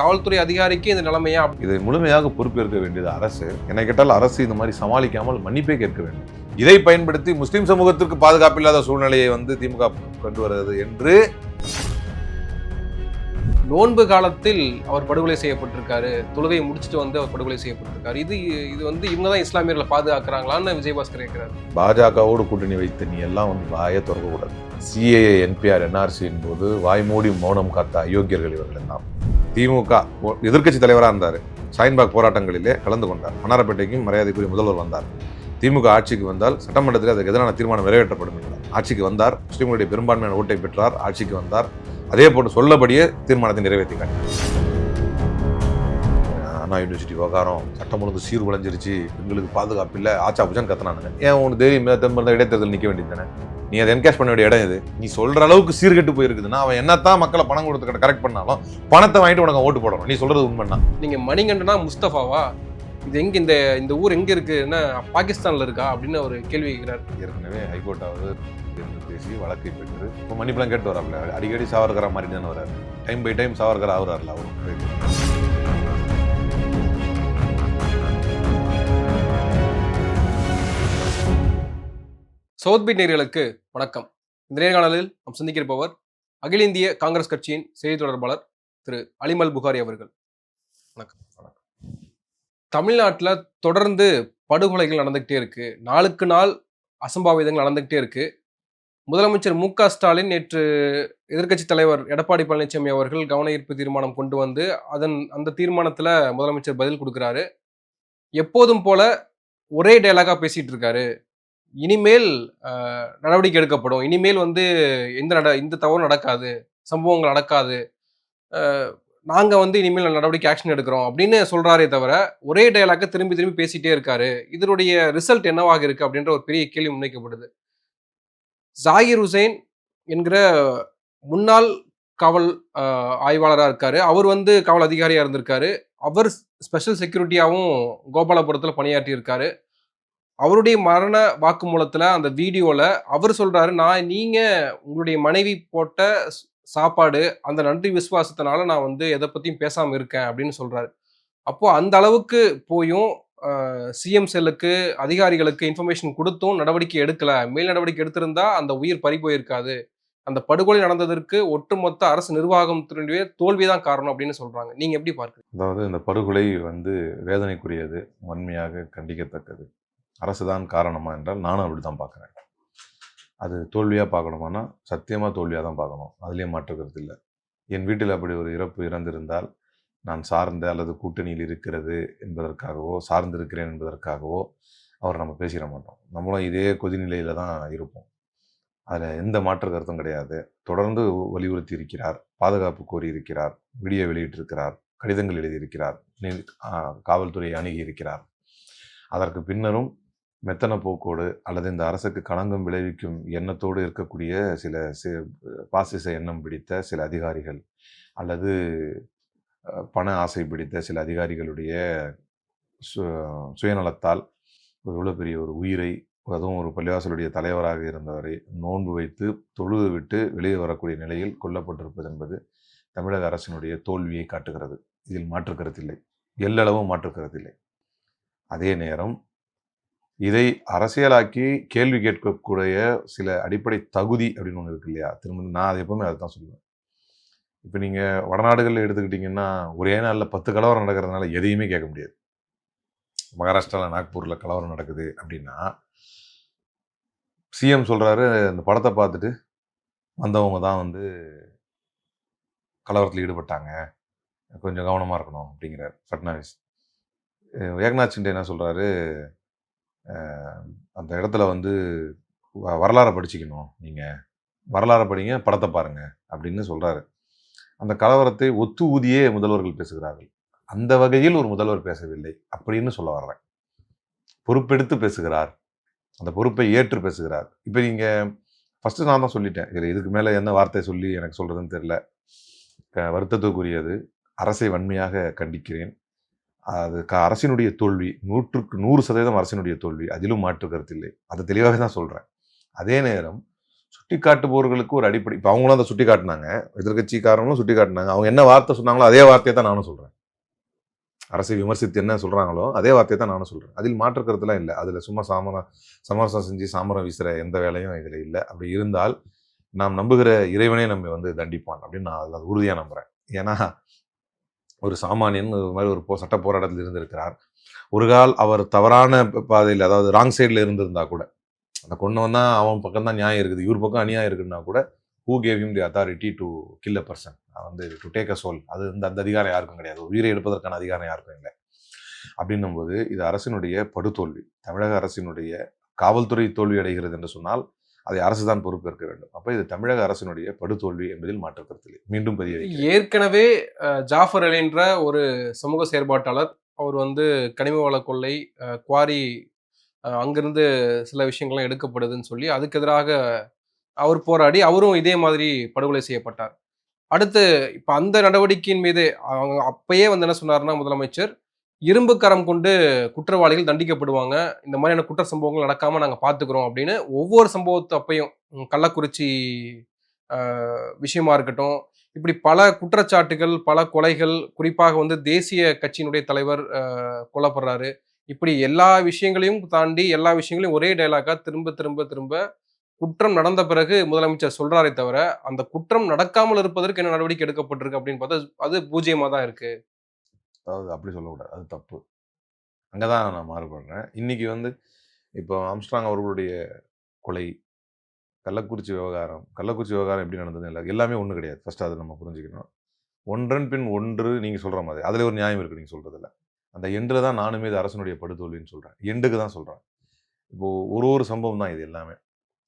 காவல்துறை அதிகாரிக்கு இந்த நிலைமையா? இதை முழுமையாக பொறுப்பேற்க வேண்டியது அரசு. என்னை கேட்டால் அரசு இந்த மாதிரி சமாளிக்காமல் மன்னிப்பே கேட்க வேண்டும். இதை பயன்படுத்தி முஸ்லிம் சமூகத்திற்கு பாதுகாப்பில்லாத சூழ்நிலையை வந்து திமுக கொண்டு வருகிறது என்று நோன்பு காலத்தில் அவர் படுகொலை செய்யப்பட்டிருக்காரு. தொழுகையை முடிச்சுட்டு வந்து அவர் படுகொலை செய்யப்பட்டிருக்காரு. இது இது வந்து இவங்க தான் இஸ்லாமியர்களை பாதுகாக்கிறாங்களான்னு விஜயபாஸ்கர் கேட்கிறாரு. பாஜகவோடு கூட்டணி வைத்து நீ எல்லாம் வந்து வாயை திறக்கக்கூடாது. சிஏஏ என்பிஆர் என்ஆர்சியின் போது வாய்மூடி மௌனம் காத்த அயோக்கியர்கள் இவர்கள் எல்லாம். திமுக எதிர்க்கட்சி தலைவராக இருந்தார். சாயின்பாக் போராட்டங்களிலே கலந்து கொண்டார். மன்னாரப்பேட்டைக்கும் மரியாதைக்குரிய முதல்வர் வந்தார். திமுக ஆட்சிக்கு வந்தால் சட்டமன்றத்தில் அதுக்கு எதிரான தீர்மானம் நிறைவேற்றப்படும் என்றார் ஆட்சிக்கு வந்தார் முஸ்லீம்களுடைய பெரும்பான்மையான ஓட்டை பெற்றார் ஆட்சிக்கு வந்தார். அதே போன்று சொல்லபடியே தீர்மானத்தை நிறைவேற்றி காட்டினார் அண்ணா யூனிவர்சிட்டி விவகாரம் சட்டம் ஒழுங்கு சீர் குலைஞ்சிருச்சு பெண்களுக்கு பாதுகாப்பு இல்லை. ஆச்சா புஜன் கத்தனானுங்க. ஏன் உனக்கு தைரியம் திரும்ப இடைத்தேர்தல் நிற்க வேண்டியது தானே நீ அதை என்கேஷ் பண்ண வேண்டிய இடம் இது நீ சொல்ற அளவுக்கு சீர்கெட்டு போயிருக்குதுன்னா அவன் என்னத்தான் மக்களை பணம் கொடுத்து கரெக்ட் பண்ணாலும் பணத்தை வாங்கிட்டு உனக்கு ஓட்டு போடணும். நீ சொல்றது உண்மைன்னா. நீங்க மணிகண்டனா முஸ்தபாவா இது எங்க இந்த இந்த ஊர் எங்க இருக்கு? என்ன பாகிஸ்தான்ல இருக்கா? அப்படின்னு ஒரு கேள்வி கேட்கிறாரு ஏற்கனவே ஹைகோர்ட்டாவது இருந்து பேசி வழக்கை பெற்று இப்போ மன்னிப்பெல்லாம் கேட்டு வராப்ல அடிக்கடி சாவர்கரா மாதிரி தானே வராரு. டைம் பை டைம் சாவர்கரா ஆகுறாருல அவரும் சவுத்பீட் நேர்களுக்கு வணக்கம். இந்த நேர்காணலில் நாம் சந்திக்கிருப்பவர் அகில இந்திய காங்கிரஸ் கட்சியின் செய்தி தொடர்பாளர் திரு அலிமல் புகாரி அவர்கள். வணக்கம். வணக்கம். தமிழ்நாட்டில் தொடர்ந்து படுகொலைகள் நடந்துகிட்டே இருக்கு. நாளுக்கு நாள் அசம்பாவிதங்கள் நடந்துகிட்டே இருக்கு. முதலமைச்சர் மு க ஸ்டாலின் நேற்று எதிர்க்கட்சி தலைவர் எடப்பாடி பழனிசாமி அவர்கள் கவன ஈர்ப்பு தீர்மானம் கொண்டு வந்து அதன் அந்த தீர்மானத்தில் முதலமைச்சர் பதில் கொடுக்குறாரு. எப்போதும் போல ஒரே டயலாகா பேசிட்டு இருக்காரு. இனிமேல் நடவடிக்கை எடுக்கப்படும். இனிமேல் வந்து எந்த நட இந்த தவறும் நடக்காது. சம்பவங்கள் நடக்காது. நாங்கள் வந்து இனிமேல் நடவடிக்கை ஆக்ஷன் எடுக்கிறோம் அப்படின்னு சொல்கிறாரே தவிர ஒரே டயலாக திரும்பி திரும்பி பேசிட்டே இருக்காரு. இதனுடைய ரிசல்ட் என்னவாக இருக்குது அப்படின்ற ஒரு பெரிய கேள்வி முன்வைக்கப்படுது. ஜாகிர் ஹுசைன் என்கிற முன்னாள் காவல் ஆய்வாளராக இருக்காரு. அவர் வந்து காவல் அதிகாரியாக இருந்திருக்காரு. அவர் ஸ்பெஷல் செக்யூரிட்டியாகவும் கோபாலபுரத்தில் பணியாற்றி இருக்காரு. அவருடைய மரண வாக்குமூலத்தில் அந்த வீடியோவில் அவர் சொல்கிறாரு நான் நீங்கள் உங்களுடைய மனைவி போட்ட சாப்பாடு அந்த நன்றி விசுவாசத்தினால நான் வந்து எதை பற்றியும் பேசாமல் இருக்கேன் அப்படின்னு சொல்கிறாரு அப்போது அந்த அளவுக்கு போயும் சிஎம் செல்லுக்கு அதிகாரிகளுக்கு இன்ஃபர்மேஷன் கொடுத்தும் நடவடிக்கை எடுக்கலை. மேல் நடவடிக்கை எடுத்திருந்தா அந்த உயிர் பறி போயிருக்காது. அந்த படுகொலை நடந்ததற்கு ஒட்டுமொத்த அரசு நிர்வாகத்தினுடைய தோல்விதான் காரணம் அப்படின்னு சொல்றாங்க. நீங்க எப்படி பார்க்குறீங்க? அதாவது இந்த படுகொலை வந்து வேதனைக்குரியது வன்மையாக கண்டிக்கத்தக்கது. அரசு தான் காரணமா என்றால் நானும் அப்படி தான் பார்க்குறேன். அது தோல்வியாக பார்க்கணுமானா சத்தியமாக தோல்வியாக தான் பார்க்கணும் அதுலேயும் மாற்றுக்கிறது இல்லை. என் வீட்டில் அப்படி ஒரு இறப்பு இறந்திருந்தால் நான் சார்ந்த அல்லது கூட்டணியில் இருக்கிறது என்பதற்காகவோ சார்ந்திருக்கிறேன் என்பதற்காகவோ அவர் நம்ம பேசிட மாட்டோம். நம்மளும் இதே கொதிநிலையில் தான் இருப்போம். அதில் எந்த மாற்று கருத்தும் கிடையாது. தொடர்ந்து வலியுறுத்தி இருக்கிறார் பாதுகாப்பு கோரி இருக்கிறார் வீடியோ வெளியிட்டிருக்கிறார் கடிதங்கள் எழுதியிருக்கிறார் காவல்துறையை அணுகி இருக்கிறார். அதற்கு பின்னரும் மெத்தன போக்கோடு அல்லது இந்த அரசுக்கு களங்கம் விளைவிக்கும் எண்ணத்தோடு இருக்கக்கூடிய சில பாசிச எண்ணம் பிடித்த சில அதிகாரிகள் அல்லது பண ஆசை பிடித்த சில அதிகாரிகளுடைய சு சுயநலத்தால் ஒரு இவ்வளோ பெரிய ஒரு உயிரை அதுவும் ஒரு பள்ளிவாசலுடைய தலைவராக இருந்தவரை நோன்பு வைத்து தொழுது விட்டு வெளியே வரக்கூடிய நிலையில் கொல்லப்பட்டிருப்பது என்பது தமிழக அரசினுடைய தோல்வியை காட்டுகிறது. இதில் மாற்றுக்கருத்தில்லை எல்லளவும் மாற்றுக்கருத்தில்லை அதே நேரம் இதை அரசியலாக்கி கேள்வி கேட்கக்கூடிய சில அடிப்படை தகுதி அப்படின்னு ஒன்று இருக்கு இல்லையா? திரும்ப நான் அது எப்பவுமே அதை தான் சொல்லுவேன். இப்போ நீங்கள் வடநாடுகளில் எடுத்துக்கிட்டிங்கன்னா ஒரே நாளில் பத்து கலவரம் நடக்கிறதுனால எதையுமே கேட்க முடியாது. மகாராஷ்டிராவில் நாக்பூரில் கலவரம் நடக்குது அப்படின்னா சிஎம் சொல்கிறாரு இந்த படத்தை பார்த்துட்டு வந்தவங்க தான் வந்து கலவரத்தில் ஈடுபட்டாங்க. கொஞ்சம் கவனமாக இருக்கணும் அப்படிங்கிறார். ஃபட்னாவிஸ். அஹ் ஏக்நாத் சிண்டே என்ன சொல்கிறாரு அந்த இடத்துல வந்து வ- வரலாறை படிச்சுக்கணும். நீங்கள் வரலாறை படிங்க படத்தை பாருங்கள் அப்படின்னு சொல்கிறாரு அந்த கலவரத்தை ஒத்து ஊதியே முதல்வர்கள் பேசுகிறார்கள். அந்த வகையில் ஒரு முதல்வர் பேசவில்லை அப்படின்னு சொல்ல வர்றேன். பொறுப்பெடுத்து பேசுகிறார். அந்த பொறுப்பை ஏற்று பேசுகிறார். இப்போ நீங்கள் ஃபஸ்ட்டு நான் தான் சொல்லிட்டேன். இதில் இதுக்கு மேலே என்ன வார்த்தை சொல்லி எனக்கு சொல்கிறதுன்னு தெரில க- வருத்தத்துக்குரியது. அரசை வன்மையாக கண்டிக்கிறேன். அது அரசினுடைய தோல்வி. நூற்றுக்கு நூறு சதவீதம் அரசினுடைய தோல்வி. அதிலும் மாற்று கருத்து இல்லை. அதை தெளிவாக தான் சொல்கிறேன் அதே நேரம் சுட்டி காட்டுபவர்களுக்கு ஒரு அடிப்படை இப்போ அவங்களும் அதை சுட்டி காட்டினாங்க எதிர்கட்சிக்காரங்களும் சுட்டி காட்டினாங்க அவங்க என்ன வார்த்தை சொன்னாங்களோ அதே வார்த்தையை தான் நானும் சொல்கிறேன் அரசை விமர்சித்து என்ன சொல்கிறாங்களோ அதே வார்த்தையை தான் நானும் சொல்கிறேன் அதில் மாற்று கருத்துலாம் இல்லை. அதில் சும்மா சாமரம் சமரசம் செஞ்சு சாமரம் வீசுகிற எந்த வேலையும் இதில் இல்லை. அப்படி இருந்தால் நாம் நம்புகிற இறைவனே நம்ம வந்து தண்டிப்பான் அப்படின்னு நான் அதில் உறுதியாக நம்புகிறேன் ஏன்னா ஒரு சாமானியன் ஒரு மாதிரி ஒரு போ சட்ட போராட்டத்தில் இருந்திருக்கிறார். ஒரு கால் அவர் தவறான பாதையில் அதாவது ராங் சைடில் இருந்திருந்தா கூட அந்த கொண்டவன் தான் அவன் பக்கம் தான் நியாயம் இருக்குது இவர் பக்கம் அநியாயம் இருக்குன்னா கூட who gave him the authority to kill a person வந்து டு டேக் அ சோல் அது இந்த அந்த அதிகாரம் யாருக்கும் கிடையாது. உயிரை எடுப்பதற்கான அதிகாரம் யாருக்கும் இல்லை. அப்படின்னும் போது இது அரசினுடைய படுதோல்வி. தமிழக அரசினுடைய காவல்துறை தோல்வி அடைகிறது என்று சொன்னால் அதை அரசு தான் பொறுப்பேற்க வேண்டும். அப்போ இது தமிழக அரசினுடைய படுதோல்வி என்பதில் மாற்றுக்கருத்தில் மீண்டும் பதிய ஏற்கனவே ஜாஃபர் அலின்ற ஒரு சமூக செயற்பாட்டாளர் அவர் வந்து கனிம வள கொள்ளை குவாரி அங்கிருந்து சில விஷயங்கள்லாம் எடுக்கப்படுதுன்னு சொல்லி அதுக்கு எதிராக அவர் போராடி அவரும் இதே மாதிரி படுகொலை செய்யப்பட்டார். அடுத்து இப்போ அந்த நடவடிக்கையின் மீது அவங்க அப்பயே வந்து என்ன சொன்னார்னா முதலமைச்சர் இரும்பு கரம் கொண்டு குற்றவாளிகள் தண்டிக்கப்படுவாங்க. இந்த மாதிரியான குற்ற சம்பவங்கள் நடக்காமல் நாங்கள் பார்த்துக்குறோம் அப்படின்னு ஒவ்வொரு சம்பவத்து அப்பையும் கள்ளக்குறிச்சி விஷயமா இருக்கட்டும் இப்படி பல குற்றச்சாட்டுகள் பல கொலைகள் குறிப்பாக வந்து தேசிய கட்சியினுடைய தலைவர் கொல்லப்படுறாரு. இப்படி எல்லா விஷயங்களையும் தாண்டி எல்லா விஷயங்களையும் ஒரே டைலாக்காக திரும்ப திரும்ப திரும்ப குற்றம் நடந்த பிறகு முதலமைச்சர் சொல்றாரே தவிர அந்த குற்றம் நடக்காமல் இருப்பதற்கு என்ன நடவடிக்கை எடுக்கப்பட்டிருக்கு அப்படின்னு பார்த்தா அது பூஜ்ஜியமாக தான் இருக்கு. அதாவது அப்படி சொல்லக்கூடாது. அது தப்பு. அங்கே தான் நான் மாறுபடுறேன் இன்றைக்கி வந்து இப்போ ஆம்ஸ்ட்ராங் அவர்களுடைய கொலை கள்ளக்குறிச்சி விவகாரம் கள்ளக்குறிச்சி விவகாரம் எப்படி நடந்தது இல்லை எல்லாமே ஒன்றும் கிடையாது. ஃபர்ஸ்ட் அதை நம்ம புரிஞ்சுக்கணும். ஒன்றன் பின் ஒன்று நீங்கள் சொல்கிற மாதிரி. அதில் ஒரு நியாயம் இருக்குது நீங்கள் சொல்கிறதில்ல அந்த எண்டில் தான் நானுமே இது அரசனுடைய படுதோல்வின்னு சொல்கிறேன் எண்டுக்கு தான் சொல்கிறேன் இப்போது ஒரு ஒரு சம்பவம் தான் இது எல்லாமே.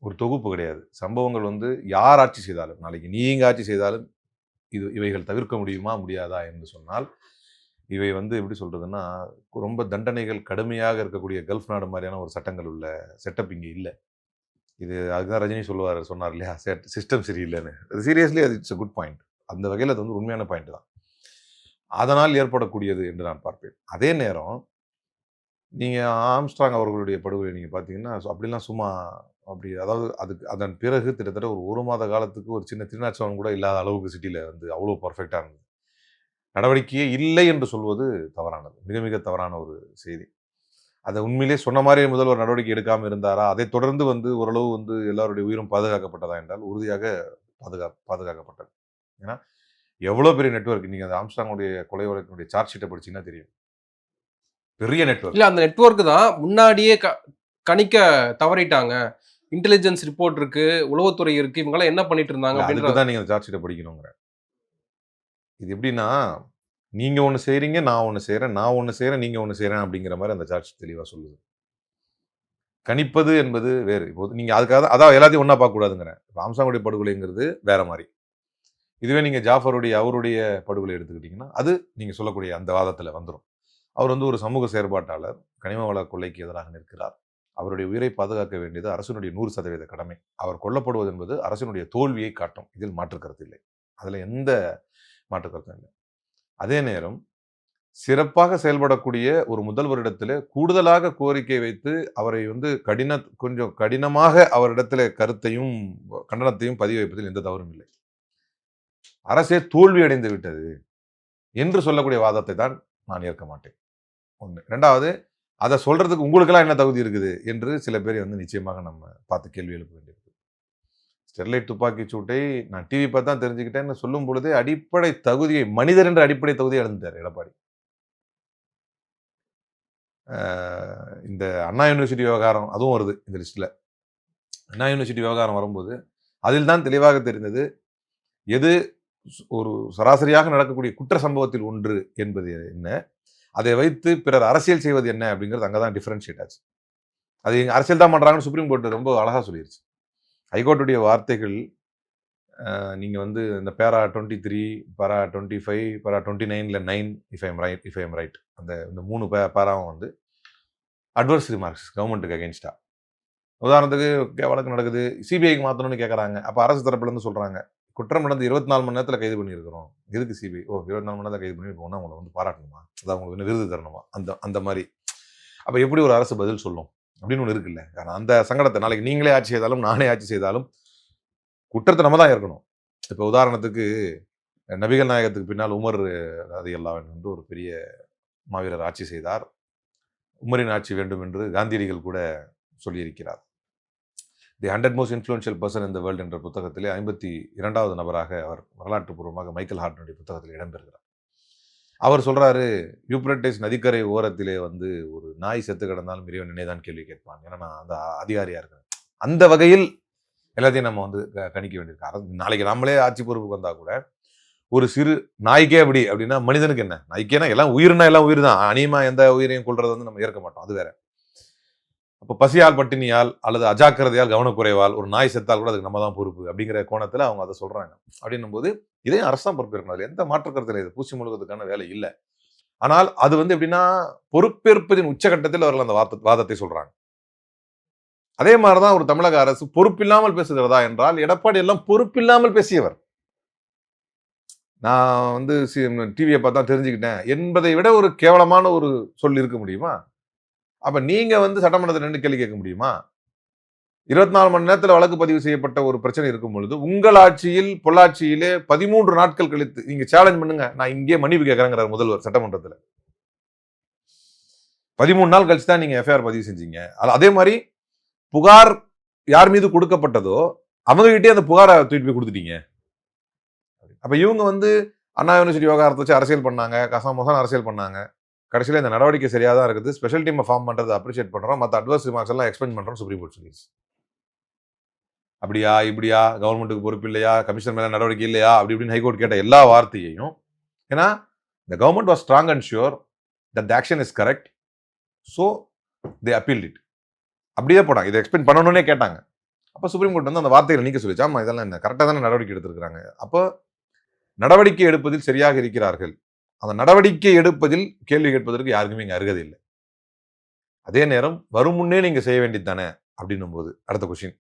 ஒரு தொகுப்பு கிடையாது. சம்பவங்கள் வந்து யார் ஆட்சி செய்தாலும் நாளைக்கு நீங்கள் ஆட்சி செய்தாலும் இது இவைகள் தவிர்க்க முடியுமா முடியாதா என்று சொன்னால் இவை வந்து எப்படி சொல்கிறதுன்னா ரொம்ப தண்டனைகள் கடுமையாக இருக்கக்கூடிய கல்ஃப் நாடு மாதிரியான ஒரு சட்டங்கள் உள்ள செட்டப் இங்கே இல்லை. இது அதுதான் ரஜினி சொல்லுவார் சொன்னார் இல்லையா? சிஸ்டம் சரியில்லைன்னு. சீரியஸ்லி அது இட்ஸ் அ குட் பாயிண்ட் அந்த வகையில் அது வந்து உண்மையான பாயிண்ட் தான். அதனால் ஏற்படக்கூடியது என்று நான் பார்ப்பேன். அதே நேரம் நீங்கள் ஆம்ஸ்ட்ராங் அவர்களுடைய படுகொலை நீங்கள் பார்த்தீங்கன்னா அப்படிலாம் சும்மா அப்படி அதாவது அதுக்கு அதன் பிறகு கிட்டத்தட்ட ஒரு ஒரு மாத காலத்துக்கு ஒரு சின்ன திருநாட்சவன் கூட இல்லாத அளவுக்கு சிட்டியில் வந்து அவ்வளோ பர்ஃபெக்டாக இருந்தது. நடவடிக்கையே இல்லை என்று சொல்வது தவறானது. மிக மிக தவறான ஒரு செய்தி. அதை உண்மையிலே சொன்ன மாதிரி முதல்வர் நடவடிக்கை எடுக்காமல் இருந்தாரா? அதை தொடர்ந்து வந்து ஓரளவு வந்து எல்லாருடைய உயிரும் பாதுகாக்கப்பட்டதா என்றால் உறுதியாக பாதுகா பாதுகாக்கப்பட்டது. ஏன்னா எவ்வளோ பெரிய நெட்வொர்க்? நீங்கள் அந்த ஆம்ஸ்டாங்குடைய கொலை வழக்கினுடைய சார்ஜ் ஷீட்டை படிச்சீங்கன்னா தெரியும். பெரிய நெட்வொர்க். இல்ல அந்த நெட்வொர்க் தான் முன்னாடியே க- கணிக்க தவறிட்டாங்க. இன்டெலிஜென்ஸ் ரிப்போர்ட் இருக்கு உளவுத்துறை இருக்கு இவங்கெல்லாம் என்ன பண்ணிட்டு இருந்தாங்க அதுக்கு தான் நீங்கள் அந்த சார்ஜ் ஷீட்டை படிக்கணுங்கிற. இது எப்படின்னா நீங்கள் ஒன்று செய்கிறீங்க நான் ஒன்று செய்கிறேன் நான் ஒன்று செய்கிறேன் நீங்கள் ஒன்று செய்கிறேன் அப்படிங்கிற மாதிரி அந்த சார்ஜ் தெளிவாக சொல்லுது. கணிப்பது என்பது வேறு. இப்போ நீங்கள் அதுக்காக அதான் எல்லாத்தையும் ஒன்றா பார்க்கக்கூடாதுங்கிறேன் இப்போ ஆம்சாங்குடைய படுகொலைங்கிறது வேற மாதிரி. இதுவே நீங்கள் ஜாஃபருடைய அவருடைய படுகொலை எடுத்துக்கிட்டிங்கன்னா அது நீங்கள் சொல்லக்கூடிய அந்த வாதத்தில் வந்துடும் அவர் வந்து ஒரு சமூக செயற்பாட்டாளர் கனிம வள கொள்ளைக்கு எதிராக நிற்கிறார். அவருடைய உயிரை பாதுகாக்க வேண்டியது அரசினுடைய நூறு சதவீத கடமை. அவர் கொல்லப்படுவது என்பது அரசினுடைய தோல்வியை காட்டும். இதில் மாற்றுக்கிறது இல்லை. அதில் எந்த மாற்று இல்லை அதே நேரம் சிறப்பாக செயல்படக்கூடிய ஒரு முதல்வரிடத்துல கூடுதலாக கோரிக்கை வைத்து அவரை வந்து கடின கொஞ்சம் கடினமாக அவரிடத்துல கருத்தையும் கண்டனத்தையும் பதிவு வைப்பதில் எந்த தவறும் இல்லை. அரசே தோல்வி அடைந்து விட்டது என்று சொல்லக்கூடிய வாதத்தை தான் நான் ஏற்க மாட்டேன். ஒன்று ரெண்டாவது அதை சொல்றதுக்கு உங்களுக்கெல்லாம் என்ன தகுதி இருக்குது என்று சில பேரை வந்து நிச்சயமாக நம்ம பார்த்து கேள்வி எழுப்ப வேண்டியது ஸ்டெர்லைட் துப்பாக்கி சூட்டை நான் டிவி பார்த்து தான் தெரிஞ்சுக்கிட்டேன்னு சொல்லும் பொழுதே அடிப்படை தகுதியை மனிதர் என்ற அடிப்படை தகுதியை இழந்துட்டார் எடப்பாடி. இந்த அண்ணா யூனிவர்சிட்டி விவகாரம் அதுவும் வருது இந்த லிஸ்ட்டில் அண்ணா யூனிவர்சிட்டி விவகாரம் வரும்போது அதில் தான் தெளிவாக தெரிந்தது எது சு- ஒரு சராசரியாக நடக்கக்கூடிய குற்ற சம்பவத்தில் ஒன்று என்பது என்ன? அதை வைத்து பிறர் அரசியல் செய்வது என்ன அப்படிங்கிறது அங்கே தான் டிஃப்ரென்ஷியேட் ஆச்சு. அது அரசியல் தான் பண்ணுறாங்கன்னு சுப்ரீம் கோர்ட் ரொம்ப அழகாக சொல்லிருச்சு. ஹைகோர்ட்டுடைய வார்த்தைகள் நீங்கள் வந்து இந்த para twenty three para twenty five para twenty நைனில் nine if I'm right if I'm right அந்த இந்த மூணு பே பேராவும் வந்து அட்வர்ஸ் ரிமார்க்ஸ் கவர்மெண்ட்டுக்கு அகேன்ஸ்டாக உதாரணத்துக்கு வழக்கு நடக்குது சிபிஐக்கு மாற்றணும்னு கேட்குறாங்க அப்போ அரசு தரப்புலேருந்து சொல்கிறாங்க குற்றம் நடந்து இருபத்தி நாலு மணி நேரத்தில் கைது பண்ணியிருக்கிறோம். எதுக்கு சிபிஐ ஓ இருபத்தி நாலு மணி நேரத்தில் கைது பண்ணி போனால் அவங்களை வந்து பாராட்டணுமா? அதாவது உங்களுக்கு விருது தரணுமா? அந்த அந்த மாதிரி. அப்போ எப்படி ஒரு அரசு பதில் சொல்லும்? அப்படின்னு ஒன்று இருக்குல்ல. ஆனால் அந்த சங்கடத்தை நாளைக்கு நீங்களே ஆட்சி செய்தாலும் நானே ஆட்சி செய்தாலும் குற்றத்தை நம்ம தான் இருக்கணும் இப்போ உதாரணத்துக்கு நபிகள் நாயகத்துக்கு பின்னால் உமர் அது எல்லாம் என்று ஒரு பெரிய மாவீரர் ஆட்சி செய்தார். உமரின் ஆட்சி வேண்டும் என்று காந்தியடிகள் கூட சொல்லியிருக்கிறார். The hundred most influential person இந்த வேர்ல்டு என்ற புத்தகத்திலே ஐம்பத்தி இரண்டாவது நபராக அவர் வரலாற்று பூர்வமாக மைக்கேல் ஹார்ட்னுடைய புத்தகத்தில் இடம்பெறுகிறார். அவர் சொல்கிறாரு யூப்ரட்டிஸ் நதிக்கரை ஓரத்திலே வந்து ஒரு நாய் செத்து கிடந்தாலும் இறைவன் நினைதான் கேள்வி கேட்பான். ஏன்னா நான் அந்த அதிகாரியாக இருக்கிறேன். அந்த வகையில் எல்லாத்தையும் நம்ம வந்து க- கணிக்க வேண்டியிருக்கு. அரசு நாளைக்கு நம்மளே ஆட்சி பொறுப்புக்கு வந்தால் கூட ஒரு சிறு நாய்க்கே அப்படி அப்படின்னா மனிதனுக்கு என்ன? நாய்க்கேனா எல்லாம் உயிர்னா எல்லாம் உயிர் தான். அனியமா எந்த உயிரையும் கொள்றது வந்து நம்ம ஏற்க மாட்டோம். அது வேற. அப்போ பசியால் பட்டினியால் அல்லது அஜாக்கிரதையால் கவனக்குறைவால் ஒரு நாய் செத்தால் கூட அதுக்கு நம்ம தான் பொறுப்பு அப்படிங்கிற கோணத்தில் அவங்க அதை சொல்கிறாங்க அப்படின்னும் போது இதையும் அரசு தான் பொறுப்பேற்கணும் அதில் எந்த மாற்றுக்கருத்தில் இது? பூச்சி முழுக்கிறதுக்கான வேலை இல்லை. ஆனால் அது வந்து எப்படின்னா பொறுப்பேற்பதின் உச்சகட்டத்தில் அவர்கள் அந்த வாத்த வாதத்தை சொல்கிறாங்க அதே மாதிரி தான் ஒரு தமிழக அரசு பொறுப்பில்லாமல் பேசுகிறதா என்றால் எடப்பாடி எல்லாம் பொறுப்பில்லாமல் பேசியவர். நான் வந்து டிவியை பார்த்தா தெரிஞ்சுக்கிட்டேன். என்பதை விட ஒரு கேவலமான ஒரு சொல் இருக்க முடியுமா? அப்ப நீங்க வந்து சட்டமன்றத்தில் நின்று கேள்வி கேட்க முடியுமா? இருபத்தி நாலு மணி நேரத்தில் வழக்கு பதிவு செய்யப்பட்ட ஒரு பிரச்சனை இருக்கும் பொழுது உங்கள் ஆட்சியில் பொள்ளாச்சியிலே பதிமூன்று நாட்கள் கழித்து நீங்க சேலஞ்ச் பண்ணுங்க. நான் இங்கே மன்னிப்பு கேட்கறேங்கிறார் முதல்வர் சட்டமன்றத்தில். பதிமூணு நாள் கழிச்சு தான் நீங்க எஃப்ஐஆர் பதிவு செஞ்சீங்க. அதே மாதிரி புகார் யார் மீது கொடுக்கப்பட்டதோ அவங்ககிட்டே அந்த புகாரை தூக்கிட்டு போய் கொடுத்துட்டீங்க. அப்ப இவங்க வந்து அண்ணா யூனிவர்சிட்டி விவகாரத்தை வச்சு அரசியல் பண்ணாங்க. கசமோசம் அரசியல் பண்ணாங்க. கடைசியில் இந்த நடவடிக்கை சரியாக தான் இருக்குது ஸ்பெஷல் டீமை ஃபார்ம் பண்ணுறது அப்ரிஷியேட் பண்ணுறோம் மற்ற அட்வர்ஸ் ரிமார்க்ஸ் எல்லாம் எக்ஸ்பிளைன் பண்ணுறோம் சுப்ரீம் கோர்ட் சொல்லிஸ் அப்படியா இப்படியா கவர்மெண்ட்டுக்கு பொறுப்பு இல்லையா கமிஷன் மேலே நடவடிக்கை இல்லையா அப்படி இப்படின்னு ஹைகோர்ட் கேட்ட எல்லா வார்த்தையையும் ஏன்னா the government was strong and sure that the action is correct so they appeal it அப்படியே போனாங்க. இதை எக்ஸ்பிளைன் பண்ணணுன்னே கேட்டாங்க. அப்போ சுப்ரீம் கோர்ட் வந்து அந்த வார்த்தைகளை நீக்க சொல்லிச்சு. இதெல்லாம் என்ன கரெக்டாக தானே நடவடிக்கை எடுத்திருக்கிறாங்க. அப்போ நடவடிக்கை எடுப்பதில் சரியாக இருக்கிறார்கள். அந்த நடவடிக்கை எடுப்பதில் கேள்வி கேட்பதற்கு யாருக்குமே இங்கே அருகதை இல்லை. அதே நேரம் வரும் முன்னே நீங்கள் செய்ய வேண்டியது தானே? அப்படின்னும் போது அடுத்த கொஷின்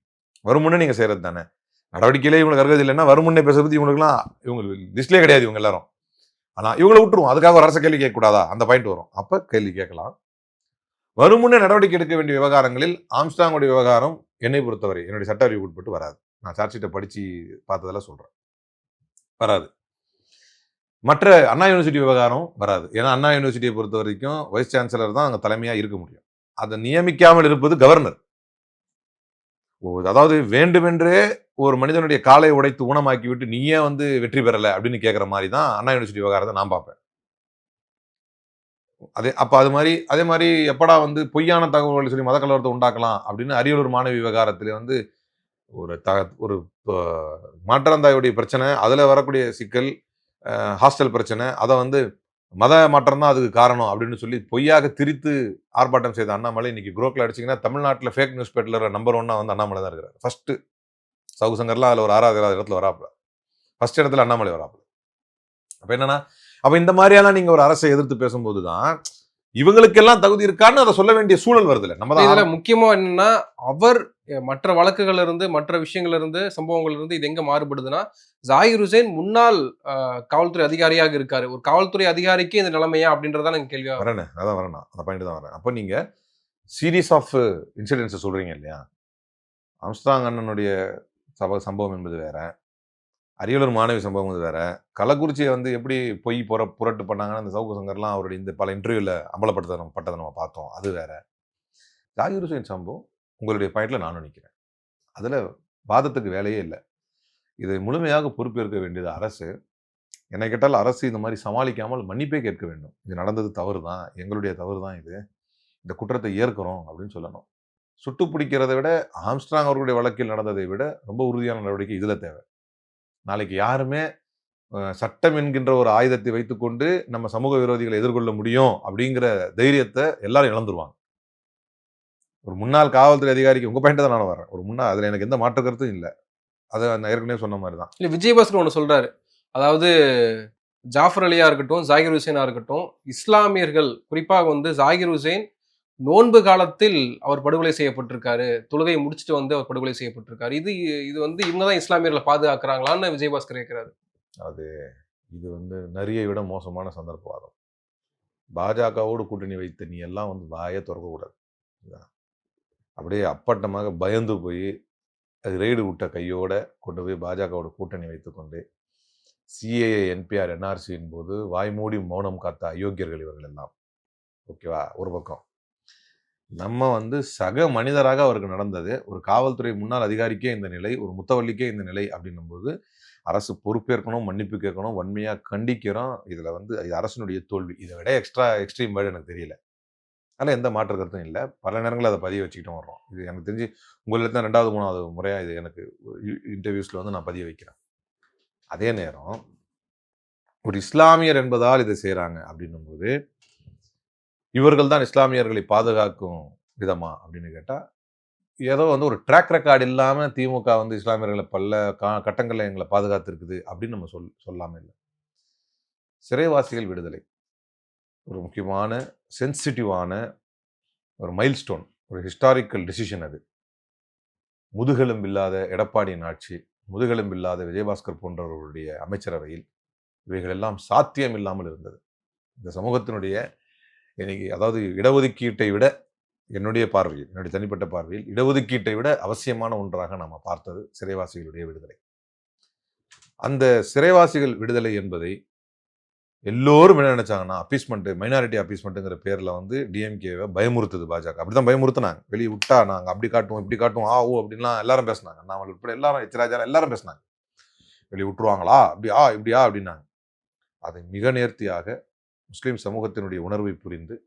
வரும் முன்னே நீங்கள் செய்கிறது தானே? நடவடிக்கையிலே இவங்களுக்கு அருகதை இல்லைன்னா வரும் முன்னே இவங்களுக்குலாம் இவங்க லிஸ்ட்லேயே கிடையாது இவங்க எல்லாரும். ஆனால் இவங்களை விட்டுருவோம். அதுக்காக ஒரு அரச கேள்வி கேட்கக்கூடாதா? அந்த பாயிண்ட் வரும். அப்போ கேள்வி கேட்கலாம். வருமுன்னே நடவடிக்கை எடுக்க வேண்டிய விவகாரங்களில் ஆம்ஸ்டாங்குடைய விவகாரம் என்னை பொறுத்தவரை என்னுடைய சட்ட அறிவுக்கு உட்பட்டு வராது. நான் சார்ஜ் ஷீட்டை பார்த்ததெல்லாம் சொல்கிறேன் வராது. மற்ற அண்ணா யூனிவர்சிட்டி விவகாரம் வராது. ஏன்னா அண்ணா யூனிவர்சிட்டியை பொறுத்த வரைக்கும் வைஸ் சான்சலர் தான் அங்கே தலைமையா இருக்க முடியும். அதை நியமிக்காமல் இருப்பது கவர்னர். ஓ, அதாவது வேண்டுமென்றே ஒரு மனிதனுடைய காலை உடைத்து ஊனமாக்கி விட்டு நீயே வந்து வெற்றி பெறலை அப்படின்னு கேட்குற மாதிரி தான் அண்ணா யூனிவர்சிட்டி விவகாரத்தை நான் பார்ப்பேன். அதே அப்போ அது மாதிரி அதே மாதிரி எப்படா வந்து பொய்யான தகவல்களை சொல்லி மத கலவரத்தை உண்டாக்கலாம் அப்படின்னு அரியலூர் மாணவி விவகாரத்தில் வந்து ஒரு த ஒரு மாற்றாந்தாயுடைய பிரச்சனை அதில் வரக்கூடிய சிக்கல் ஹாஸ்டல் பிரச்சனை. அதை வந்து மத மாற்றம் தான் அதுக்கு காரணம் அப்படின்னு சொல்லி பொய்யாக திரித்து ஆர்ப்பாட்டம் செய்த அண்ணாமலை இன்னைக்கு குரோக்கில் அடிச்சிங்கன்னா தமிழ்நாட்டில் ஃபேக் நியூஸ் பேப்பரில் நம்பர் ஒன்னா வந்து அண்ணாமலை தான் இருக்கிறார் ஃபர்ஸ்ட் சவுகு சங்கர்லாம் அதில் ஒரு ஆறாவது ஏழாவது இடத்துல வராப்புல. ஃபர்ஸ்ட் இடத்துல அண்ணாமலை வராப்புல. அப்போ என்னன்னா அப்போ இந்த மாதிரியெல்லாம் நீங்க ஒரு அரசை எதிர்த்து பேசும்போது தான் இவங்களுக்கெல்லாம் தகுதி இருக்கான்னு அதை சொல்ல வேண்டிய சூழல் வருதுல்ல நம்ம இதுல தான் முக்கியமா என்னன்னா அவர் மற்ற வழக்குகள்ல இருந்து மற்ற விஷயங்கள்ல இருந்து சம்பவங்கள்ல இருந்து இது எங்க மாறுபடுதுன்னா ஜாகிர் ஹுசேன் முன்னாள் காவல்துறை அதிகாரியாக இருக்காரு. ஒரு காவல்துறை அதிகாரிக்கு இந்த நிலைமையா அப்படின்றதான் எனக்கு கேள்வியா வரேன் அதான் வரேன் நான். அந்த பாயிண்ட் தான் வரேன். அப்போ நீங்க சீரீஸ் ஆஃப் இன்சிடென்ட்ஸை சொல்றீங்க இல்லையா? ஆம்ஸ்ட்ராங் அண்ணனுடைய சப சம்பவம் என்பது வேற. அரியலூர் மாணவி சம்பவம் என்பது வேற. கள்ளக்குறிச்சியை வந்து எப்படி பொய் புற புரட்டு பண்ணாங்கன்னு அந்த சவுக்கு சங்கர்லாம் அவருடைய இந்த பல இன்டர்வியூவில் அம்பலப்படுத்த நம்ம பட்டதை நம்ம பார்த்தோம். அது வேற. ஜாகிர் ஹுசேன் சம்பவம் உங்களுடைய பாயிண்டில் நானும் நிற்கிறேன் அதில் வாதத்துக்கு வேலையே இல்லை. இதை முழுமையாக பொறுப்பேற்க வேண்டியது அரசு. என்னை கேட்டால் அரசு இந்த மாதிரி சமாளிக்காமல் மன்னிப்பே கேட்க வேண்டும். இது நடந்தது தவறு தான் எங்களுடைய தவறு தான் இது. இந்த குற்றத்தை ஏற்கிறோம் அப்படின்னு சொல்லணும். சுட்டு பிடிக்கிறதை விட ஆம்ஸ்ட்ராங் அவர்களுடைய வழக்கில் நடந்ததை விட ரொம்ப உறுதியான நடவடிக்கை இதில் தேவை. நாளைக்கு யாருமே சட்டம் என்கின்ற ஒரு ஆயுதத்தை வைத்துக்கொண்டு நம்ம சமூக விரோதிகளை எதிர்கொள்ள முடியும் அப்படிங்கிற தைரியத்தை எல்லாரும் இழந்துருவாங்க. ஒரு முன்னாள் காவல்துறை அதிகாரிக்கு உங்க பாயிண்ட் தான் நான் வரேன் ஒரு முன்னாள் அதுல எனக்கு எந்த மாற்று கருத்தும் இல்லை. அதை நான் ஏற்கனவே சொன்ன மாதிரி தான். இல்ல விஜயபாஸ்கர் ஒன்று சொல்றாரு. அதாவது ஜாஃபர் அலியா இருக்கட்டும் ஜாகிர் ஹுசேனா இருக்கட்டும் இஸ்லாமியர்கள் குறிப்பாக வந்து ஜாகிர் ஹுசேன் நோன்பு காலத்தில் அவர் படுகொலை செய்யப்பட்டிருக்காரு. தொழுகையை முடிச்சுட்டு வந்து அவர் படுகொலை செய்யப்பட்டிருக்காரு. இது இது வந்து இவங்க தான் இஸ்லாமியர்களை பாதுகாக்கிறாங்களான்னு விஜயபாஸ்கர் கேட்கிறாரு அது இது வந்து நரியை விட மோசமான சந்தர்ப்பவாதம் பாஜகவோடு கூட்டணி வைத்த நீ எல்லாம் வந்து வாயை திறக்கக்கூடாது? அப்படியே அப்பட்டமாக பயந்து போய் அது ரெய்டு விட்ட கையோட கொண்டு போய் பாஜகவோட கூட்டணி வைத்துக்கொண்டு சிஏஏ என்பிஆர் என்ஆர்சியின் போது வாய்மூடி மௌனம் காத்த அயோக்கியர்கள் இவர்கள் எல்லாம். ஓகேவா? ஒரு பக்கம். நம்ம வந்து சக மனிதராக அவருக்கு நடந்தது. ஒரு காவல்துறை முன்னாள் அதிகாரிக்கே இந்த நிலை ஒரு முத்தவள்ளிக்கே இந்த நிலை அப்படின்னும் போது அரசு பொறுப்பேற்கணும் மன்னிப்பு கேட்கணும் வன்மையாக கண்டிக்கிறோம். இதில் வந்து இது அரசனுடைய தோல்வி. இதை விட எக்ஸ்ட்ரா எக்ஸ்ட்ரீம் வேர்டு எனக்கு தெரியல. அதில் எந்த மாற்று கருத்தும் இல்லை. பல நேரங்களில் அதை பதிய வச்சுக்கிட்டு வர்றோம். இது எனக்கு தெரிஞ்சு உங்களில் தான் ரெண்டாவது மூணாவது முறையாக இது எனக்கு இன்டர்வியூஸில் வந்து நான் பதிய வைக்கிறேன். அதே நேரம் ஒரு இஸ்லாமியர் என்பதால் இதை செய்கிறாங்க அப்படின்னும்போது இவர்கள் தான் இஸ்லாமியர்களை பாதுகாக்கும் விதமா அப்படின்னு கேட்டால் ஏதோ வந்து ஒரு ட்ராக் ரெக்கார்டு இல்லாமல் திமுக வந்து இஸ்லாமியர்களை பல கா கட்டங்களில் எங்களை பாதுகாத்திருக்குது அப்படின்னு நம்ம சொல் சொல்லாமல் இல்லை. சிறைவாசிகள் விடுதலை. ஒரு முக்கியமான சென்சிட்டிவான ஒரு மைல்ஸ்டோன் ஒரு ஹிஸ்டாரிக்கல் டிசிஷன் அது. முதுகெலும்பில்லாத எடப்பாடியின் ஆட்சி முதுகெலும்பில்லாத விஜயபாஸ்கர் போன்றவர்களுடைய அமைச்சரவையில் இவைகளெல்லாம் சாத்தியம் இல்லாமல் இருந்தது. இந்த சமூகத்தினுடைய இன்னைக்கு அதாவது இடஒதுக்கீட்டை விட என்னுடைய பார்வையில் என்னுடைய தனிப்பட்ட பார்வையில் இடஒதுக்கீட்டை விட அவசியமான ஒன்றாக நாம் பார்த்தது சிறைவாசிகளுடைய விடுதலை. அந்த சிறைவாசிகள் விடுதலை என்பதை எல்லோரும் என்ன நினச்சாங்கன்னா அப்பீஸ்மெண்ட் மைனாரிட்டி அப்பீஸ்மெண்ட்டுங்கிற பேரில் வந்து டிஎம்கேவை பயமுறுத்துது பாஜக. அப்படிதான் பயமுறுத்தினாங்க. வெளியே விட்டா நாங்கள் அப்படி காட்டுவோம் இப்படி காட்டுவோம் ஆ ஓ அப்படின்லாம் எல்லாரும் பேசினாங்க. நான் உட்பட எல்லாரும் எச்சராஜா எல்லாரும் பேசினாங்க. வெளியே விட்டுருவாங்களா? அப்படி ஆ இப்படியா? அப்படின்னாங்க. அதை மிக நேர்த்தியாக முஸ்லீம் சமூகத்தினுடைய உணர்வை புரிந்து